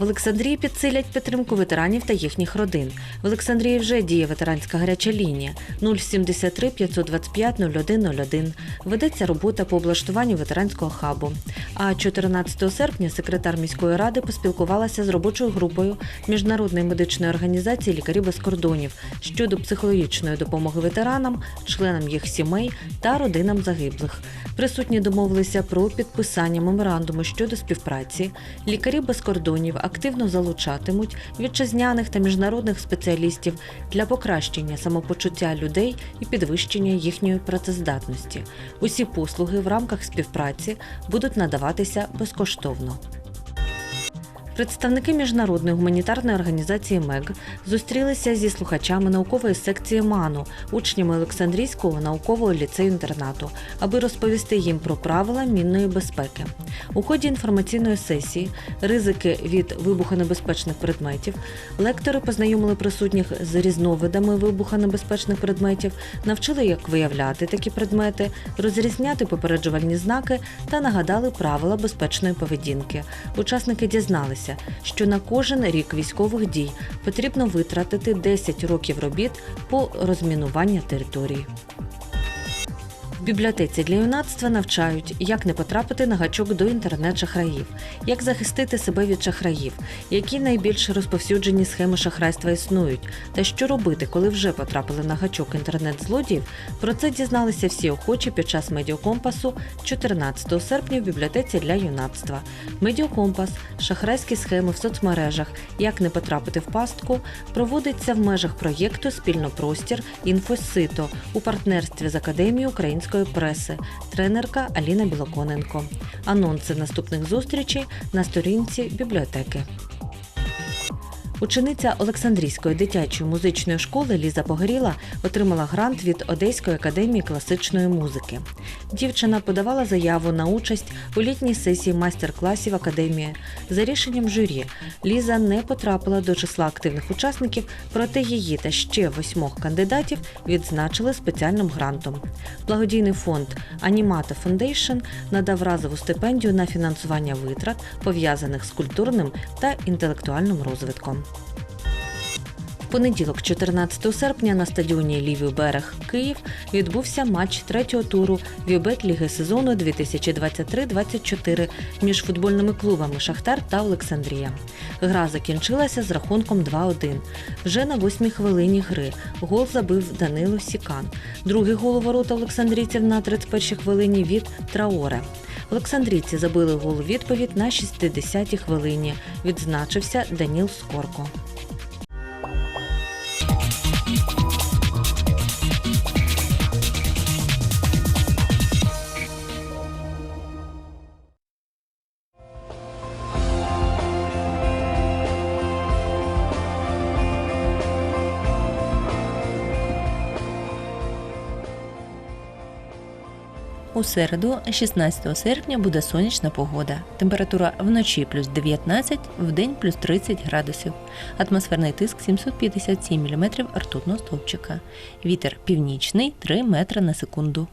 В Олександрії підсилять підтримку ветеранів та їхніх родин. В Олександрії вже діє ветеранська гаряча лінія 073 525 0101. Ведеться робота по облаштуванню ветеранського хабу. А 14 серпня секретар міської ради поспілкувалася з робочою групою міжнародної медичної організації Лікарі без кордонів щодо психологічної допомоги ветеранам, членам їх сімей та родинам загиблих. Присутні домовилися про підписання меморандуму щодо співпраці. Лікарі без кордонів активно залучатимуть вітчизняних та міжнародних спеціалістів для покращення самопочуття людей і підвищення їхньої працездатності. Усі послуги в рамках співпраці будуть надаватися безкоштовно. Представники міжнародної гуманітарної організації МЕГ зустрілися зі слухачами наукової секції МАНу, учнями Олександрійського наукового ліцею-інтернату, аби розповісти їм про правила мінної безпеки. У ході інформаційної сесії ризики від вибухонебезпечних предметів лектори познайомили присутніх з різновидами вибухонебезпечних предметів, навчили, як виявляти такі предмети, розрізняти попереджувальні знаки та нагадали правила безпечної поведінки. Учасники дізналися, що на кожен рік військових дій потрібно витратити 10 років робіт по розмінуванню території. В бібліотеці для юнацтва навчають, як не потрапити на гачок до інтернет-шахраїв, як захистити себе від шахраїв, які найбільш розповсюджені схеми шахрайства існують, та що робити, коли вже потрапили на гачок інтернет-злодіїв. Про це дізналися всі охочі під час медіакомпасу 14 серпня в бібліотеці для юнацтва. Медіакомпас, шахрайські схеми в соцмережах, як не потрапити в пастку, проводиться в межах проєкту Спільно простір інфосито у партнерстві з Академією української преси, тренерка Аліна Білоконенко. Анонси наступних зустрічей на сторінці бібліотеки. Учениця Олександрійської дитячої музичної школи Ліза Погоріла отримала грант від Одеської академії класичної музики. Дівчина подавала заяву на участь у літній сесії майстер-класів академії. За рішенням журі Ліза не потрапила до числа активних учасників, проте її та ще восьмох кандидатів відзначили спеціальним грантом. Благодійний фонд Анімата Фондейшн надав разову стипендію на фінансування витрат, пов'язаних з культурним та інтелектуальним розвитком. Понеділок, 14 серпня, на стадіоні Лівий берег Київ відбувся матч третього туру Вібет Ліги сезону 2023-24 між футбольними клубами Шахтар та Олександрія. Гра закінчилася з рахунком 2-1. Вже на восьмій хвилині гри гол забив Данило Сікан. Другий гол у ворота Олександрійців на 31-й хвилині від Траоре. Олександрійці забили гол відповідь на 60-й хвилині. Відзначився Даніл Скорко. У середу, 16 серпня, буде сонячна погода. Температура вночі плюс 19, вдень плюс 30 градусів. Атмосферний тиск 757 мм ртутного стовпчика. Вітер північний 3 метри на секунду.